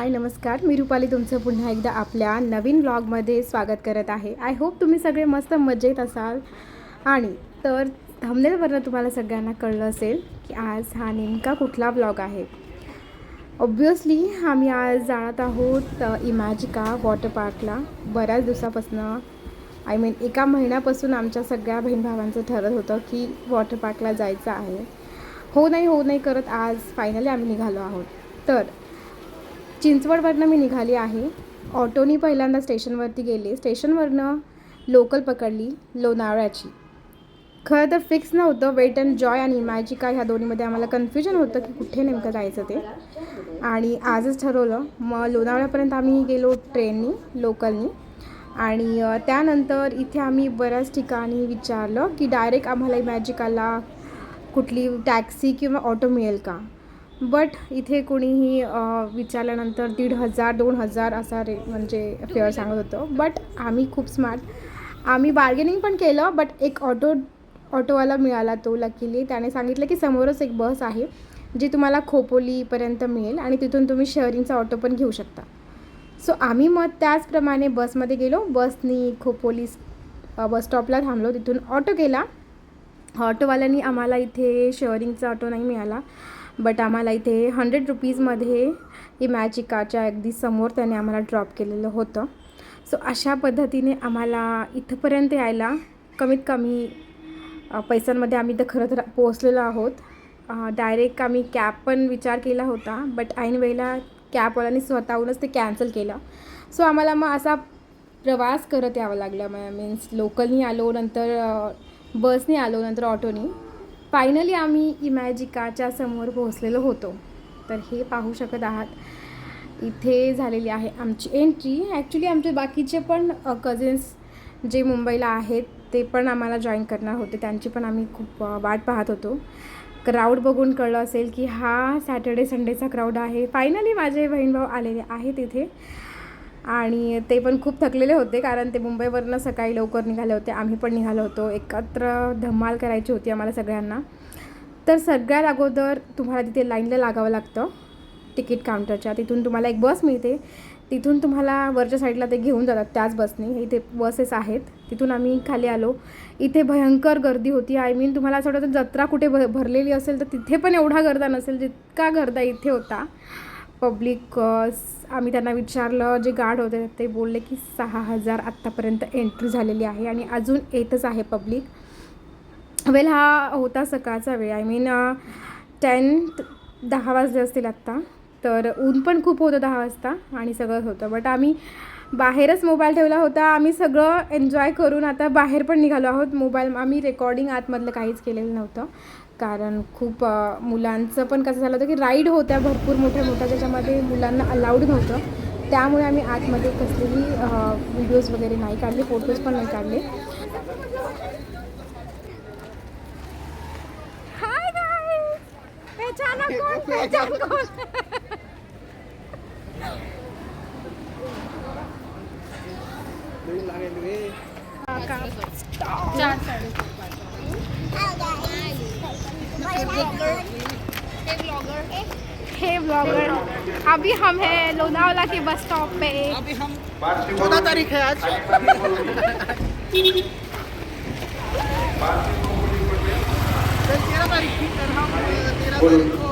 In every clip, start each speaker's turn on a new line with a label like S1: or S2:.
S1: हाय नमस्कार. मी रुपाली तुमचं पुन्हा एकदा आपल्या नवीन ब्लॉगमध्ये स्वागत करत आहे. आय होप तुम्ही सगळे मस्त मजेत असाल. आणि तर थंबनेलवरनं तुम्हाला सगळ्यांना कळलं असेल की आज हा नेमका कुठला ब्लॉग आहे. ऑब्वियसली आम्ही आज जाणत आहोत इमॅजिका वॉटर पार्कला. बऱ्याच दिवसापासून आय मीन एका महिन्यापासून आमच्या सगळ्या बहीण भावांचं ठरत होतं की वॉटर पार्कला जायचं आहे. हो नाही हो नाही करत आज फायनली आम्ही निघालो आहोत. तर चिंचवडवरनं मी निघाली आहे. ऑटोनी पहिल्यांदा स्टेशनवरती गेले. स्टेशनवरनं लोकल पकडली लोणावळ्याची. खरं तर फिक्स नव्हतं. वेट अँड जॉय आणि इमॅजिका ह्या दोन्हीमध्ये आम्हाला कन्फ्युजन होतं की कुठे नेमकं जायचं ते. आणि आजच ठरवलं मग लोणावळ्यापर्यंत आम्ही गेलो ट्रेननी लोकलनी आणि त्यानंतर इथे आम्ही बऱ्याच ठिकाणी विचारलं की डायरेक्ट आम्हाला इमॅजिकाला कुठली टॅक्सी किंवा ऑटो मिळेल का? बट इथे कोणीही विचारल्यानंतर दीड हजार दोन हजार असा रे म्हणजे फेअर सांगत होतं. बट आम्ही खूप स्मार्ट. आम्ही बार्गेनिंग पण केलं बट एक ऑटो ऑटोवाला मिळाला तो लकीली त्याने सांगितलं की समोरच एक बस आहे जी तुम्हाला खोपोलीपर्यंत मिळेल आणि तिथून तुम्ही शेअरिंगचा ऑटो पण घेऊ शकता. सो आम्ही मग त्याचप्रमाणे बसमध्ये गेलो. बसनी खोपोली बस स्टॉपला थांबलो. तिथून ऑटो केला. ऑटोवाल्यांनी आम्हाला इथे शेअरिंगचा ऑटो नाही मिळाला. बट आम्हाला इथे हंड्रेड रुपीजमध्ये इमॅजिकाच्या अगदी समोर त्याने आम्हाला ड्रॉप केलेलं होतं. सो अशा पद्धतीने आम्हाला इथंपर्यंत यायला कमीत कमी पैशांमध्ये आम्ही तर खरं तर पोहोचलेलो आहोत. डायरेक्ट आम्ही कॅब पण विचार केला होता बट ऐन वेळेला कॅबवाल्यांनी स्वतःहूनच ते कॅन्सल केलं. सो आम्हाला मग असा प्रवास करत यावं लागलं मीन्स लोकलनी आलो नंतर बसने आलो नंतर ऑटोनी फायनली आम्ही इमॅजिकाच्या समोर पोहोचलेलो होतो. तर हे पाहू शकत आहात. इथे झालेली आहे आमची एंट्री ॲक्च्युली आमचे बाकीचे पण कझिन्स जे मुंबईला आहेत ते पण आम्हाला जॉईन करणार होते. त्यांची पण आम्ही खूप वाट पाहत होतो. क्राऊड बघून कळलं असेल की हा सॅटर्डे संडेचा क्राऊड आहे. फायनली माझे बहीण भाऊ आलेले आहेत इथे. आणि ते पण खूप थकलेले होते कारण ते मुंबईवरनं सकाळी लवकर निघाले होते. आम्ही पण निघालो होतो. एकत्र धमाल करायची होती आम्हाला सगळ्यांना. तर सगळ्यात अगोदर तुम्हाला तिथे लाईनला लागावं लागतं तिकीट काउंटरच्या. तिथून तुम्हाला एक बस मिळते. तिथून तुम्हाला वरच्या साईडला ते घेऊन जातात त्याच बसने. इथे बसेस आहेत. तिथून आम्ही खाली आलो. इथे भयंकर गर्दी होती. आय मीन तुम्हाला असं वाटतं जत्रा कुठे भ भरलेली असेल तर तिथे पण एवढा गर्दा नसेल जितका गर्दा इथे होता. पब्लिक आम्ही त्यांना विचारलं जे गार्ड होते ते बोलले की सहा हजार आत्तापर्यंत एंट्री झालेली आहे आणि अजून येतच आहे पब्लिक वेल हा होता सकाळचा वेळ. आय मीन टेन दहा वाजले असतील आत्ता. तर ऊन पण खूप होतं दहा वाजता आणि सगळंच होतं. बट आम्ही बाहेरच मोबाईल ठेवला होता. आम्ही सगळं एन्जॉय करून आता बाहेर पण निघालो आहोत. मोबाईल आम्ही रेकॉर्डिंग आतमधलं काहीच केलेलं नव्हतं. कारण खूप मुलांचं पण कसं झालं होतं की राईड होत्या भरपूर मोठ्या मोठ्या त्याच्यामध्ये मुलांना अलाउड नव्हतं. त्यामुळे आम्ही आतमध्ये कसलेही व्हिडिओज वगैरे नाही काढले फोटोज पण नाही काढले. हाय हे ब्लॉगर अभी हम हैं लोनावला के बस स्टॉप पे।
S2: अभी हम चौदह तारीख है आज। तेरह तारीख हम तेरह तारीख को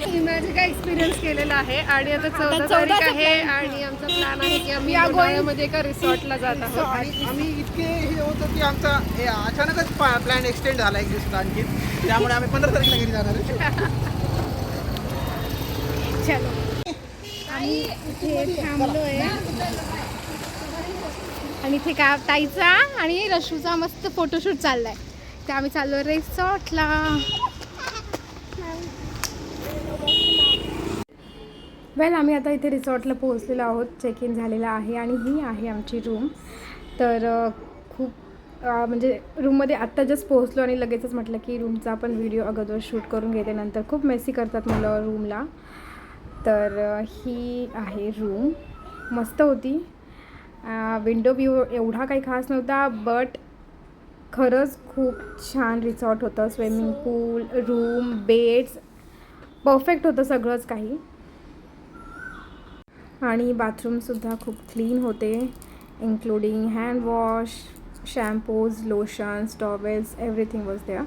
S3: इमॅजिका एक्सपिरियन्स केलेला आहे आणि आता चौदा तारीख आहे आणि आमचा प्लॅन आहे की आम्ही मध्ये एका रिसॉर्टला जात आहोत.
S2: आणि आम्ही इतके हे होतं की आमचा हे अचानकच प्लॅन एक्सटेंड झाला एक दिवस आणखी. त्यामुळे आम्ही पंधरा तारीखला घरी जाणार आहे.
S1: चलो. आम्ही इथे थांबलोय. आणि इथे काय ताईचा आणि रशूचा मस्त फोटोशूट चाललाय. तर आम्ही चाललो रिसॉर्टला वेल आम्ही आता इथे रिसॉर्टला पोहोचलेलो आहोत. चेक इन झालेला आहे आणि ही आहे आमची रूम तर खूप म्हणजे रूममध्ये आत्ता जस्ट पोहोचलो आणि लगेचच म्हटलं की रूमचा पण व्हिडिओ अगोदर शूट करून घेते. नंतर खूप मेसी करतात मुलं रूमला तर ही आहे रूम मस्त होती. विंडो व्ह्यू एवढा काही खास नव्हता बट खरंच खूप छान रिसॉर्ट होतं. Swimming pool room beds perfect होतं सगळंच काही. आणि बाथरूमसुद्धा खूप क्लीन होते including handwash shampoos lotions towels everything was there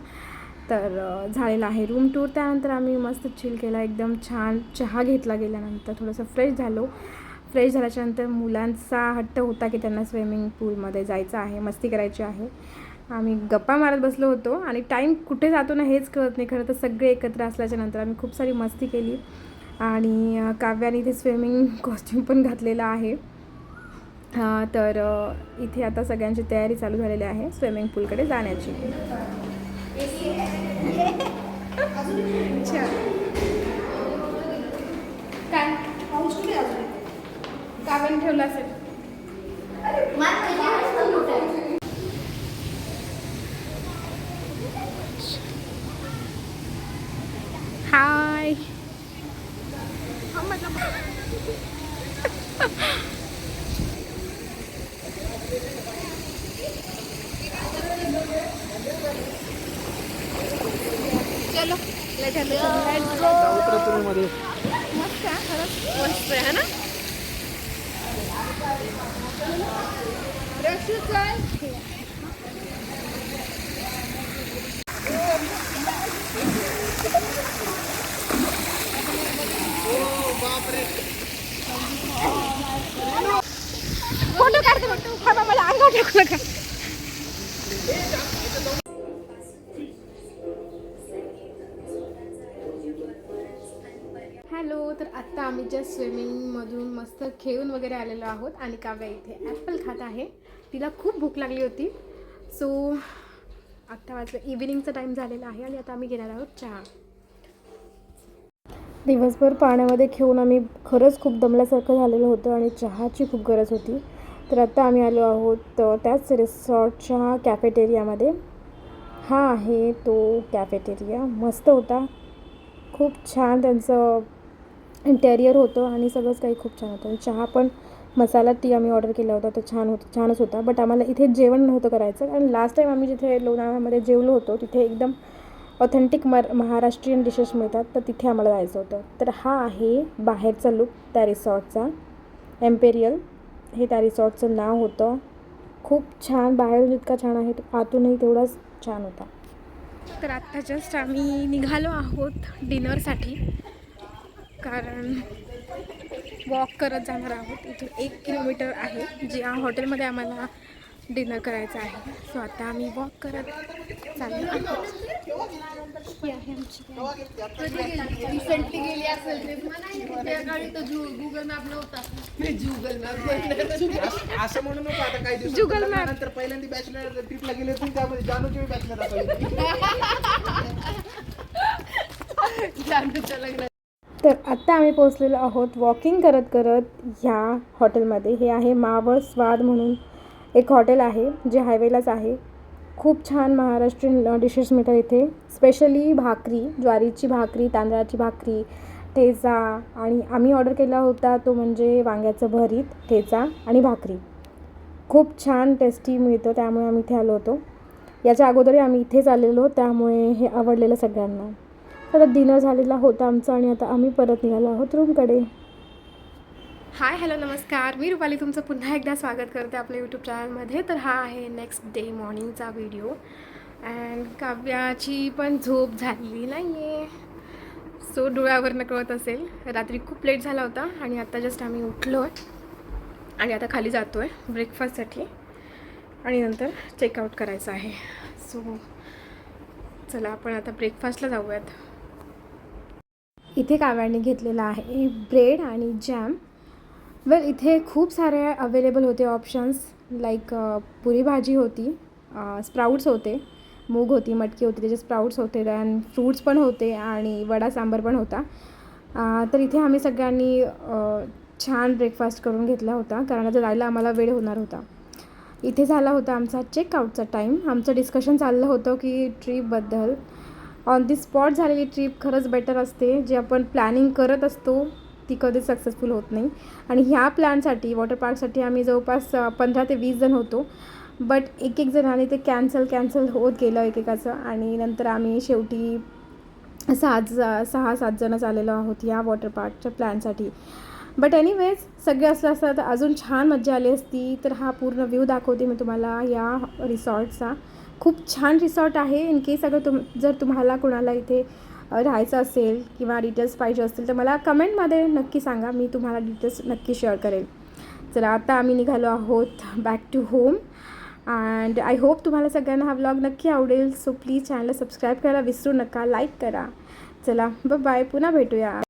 S1: तर झालेला आहे रूम टूर त्यानंतर आम्ही मस्त चिल केला. एकदम छान चहा घेतला गेल्यानंतर. थोडंसं फ्रेश झालो. फ्रेश झाल्याच्यानंतर मुलांचा हट्ट होता की त्यांना स्विमिंग पूलमध्ये जायचं आहे मस्ती करायची आहे. आम्ही गप्पा मारत बसलो होतो. आणि टाईम कुठे जातो ना हेच कळत नाही. खरं तर सगळे एकत्र असल्याच्यानंतर आम्ही खूप सारी मस्ती केली. आणि काव्याने इथे स्विमिंग कॉस्ट्यूम पण घातलेला आहे. तर इथे आता सगळ्यांची तयारी चालू झालेली आहे स्विमिंग पूलकडे जाण्याची. काय? असेल.
S3: चलो
S2: उतरत मध्ये
S3: मस्त आहे खरंच मस्त आहे ना रक्षू चल
S1: फोटो काढते फोटो. मला अंगावर टाकू नका. हॅलो तर आत्ता आम्ही जस्ट स्विमिंगमधून मस्त खेळून वगैरे आलेलो आहोत आणि काव्या इथे ॲपल खात आहे. तिला खूप भूक लागली होती. सो आत्ता वाजलं इव्हिनिंगचा टाईम झालेला आहे आणि आता आम्ही घेणार आहोत चहा. दिवसभर पाण्यामध्ये खेळून आम्ही खरंच खूप दमल्यासारखं झालेलं होतं आणि चहाची खूप गरज होती. तर आता आम्ही आलो आहोत त्याच रिसॉर्टच्या कॅफेटेरियामध्ये. हा आहे तो कॅफेटेरिया. मस्त होता. खूप छान त्यांचं इंटेरियर होतं आणि सगळंच काही खूप छान होतं. आणि चहा पण मसाला टी आम्ही ऑर्डर केला होता तो छान होत छानच होता. बट आम्हाला इथे जेवण नव्हतं करायचं. कारण लास्ट टाईम आम्ही जिथे लोणावळ्यामध्ये जेवलो होतो तिथे एकदम ऑथेंटिक मर महाराष्ट्रीयन डिशेस मिळतात तर तिथे आम्हाला जायचं होतं. तर हा आहे बाहेरचा लुक त्या रिसॉर्टचा एम्पेरियल हे त्या रिसॉर्टचं नाव होतं. खूप छान बाहेरून इतका छान आहे तो आतूनही तेवढाच छान होता. तर आत्ता जस्ट आम्ही निघालो आहोत डिनरसाठी. कारण वॉक करत जाणार आहोत. इथून एक किलोमीटर आहे जे या हॉटेलमध्ये आम्हाला डिनर करायचं आहे. सो आता आम्ही वॉक करत चाललो ही.
S3: रिसेंटली गेली असेल गुगल मॅप नव्हता. गुगल मॅप
S2: असं म्हणू नको आता काही दिवस
S1: जुगल map.
S2: नंतर पहिल्यांदा बॅचलर ट्रिपला गेले होते त्यामध्ये जानूची बॅचलर असायची
S3: जानूच्या लग्नात.
S1: तर आत्ता आम्ही पोहोचलेलो आहोत वॉकिंग करत करत ह्या हॉटेलमध्ये हे आहे मावळ स्वाद म्हणून एक हॉटेल आहे जे हायवेलाच आहे. खूप छान महाराष्ट्रीयन डिशेस मिळतात इथे. स्पेशली भाकरी ज्वारीची भाकरी तांदळाची भाकरी ठेचा आणि आम्ही ऑर्डर केला होता तो म्हणजे वांग्याचं भरीत ठेचा आणि भाकरी. खूप छान टेस्टी मिळतं त्यामुळे आम्ही इथे आलो होतो. याच्या अगोदरही आम्ही इथेच आलेलो त्यामुळे हे आवडलेलं सगळ्यांना. तर डिनर झालेला होता आमचा आणि आता आम्ही परत निघालो आहोत रूमकडे हाय हॅलो नमस्कार. मी रुपाली तुमचं पुन्हा एकदा स्वागत करते आपल्या यूट्यूब चॅनलमध्ये तर हा आहे नेक्स्ट डे मॉर्निंगचा व्हिडिओ अँड काव्याची पण झोप झालेली नाही आहे सो डोळ्यावरनं कळत असेल रात्री खूप लेट झाला होता आणि आता जस्ट आम्ही उठलो आहे आणि आता खाली जातो आहे ब्रेकफास्टसाठी आणि नंतर चेकआउट करायचं आहे. सो चला आपण आता ब्रेकफास्टला जाऊयात. इथे काव्याने घेतलेला आहे ब्रेड आणि जॅम वेल इथे खूप सारे अवेलेबल होते ऑप्शन्स लाईक पुरी भाजी होती स्प्राऊट्स होते मूग होती मटकी होती त्याचे स्प्राऊट्स होते दॅन फ्रूट्स पण होते आणि वडा सांबार पण होता. तर इथे आम्ही सगळ्यांनी छान ब्रेकफास्ट करून घेतला होता कारण आता जायला आम्हाला वेळ होणार होता. इथे झाला होता आमचा चेकआउटचा टाईम आमचं डिस्कशन चाललं होतं की ट्रीपबद्दल ऑन दी स्पॉट झालेली ट्रीप खरंच बेटर असते. जे आपण प्लॅनिंग करत असतो ती कधीच सक्सेसफुल होत नाही. आणि ह्या प्लॅनसाठी वॉटर पार्कसाठी आम्ही जवळपास पंधरा ते वीस जण होतो. बट एक एक जणांनी ते कॅन्सल कॅन्सल होत गेलं एकेकाचं. आणि नंतर आम्ही शेवटी सात ज- सहा सात जणं आलेलो आहोत या वॉटर पार्कच्या प्लॅनसाठी बट एनिवेज सगळे असलं असतं तर अजून छान मजा आली असती. तर हा पूर्ण व्ह्यू दाखवते मी तुम्हाला या रिसॉर्टचा खूप छान रिसॉर्ट आहे. इन केस अगर तुम जर तुम्हाला कोणाला इथे राहायचं असेल किंवा डिटेल्स पाहिजे असतील तर मला कमेंटमध्ये नक्की सांगा. मी तुम्हाला डिटेल्स नक्की शेअर करेल. चला आता आम्ही निघालो आहोत back to home and I hope तुम्हाला सगळ्यांना हा व्लॉग नक्की आवडेल. सो प्लीज चॅनलला सबस्क्राईब करायला विसरू नका. लाईक करा. चला ब बाय पुन्हा भेटूया.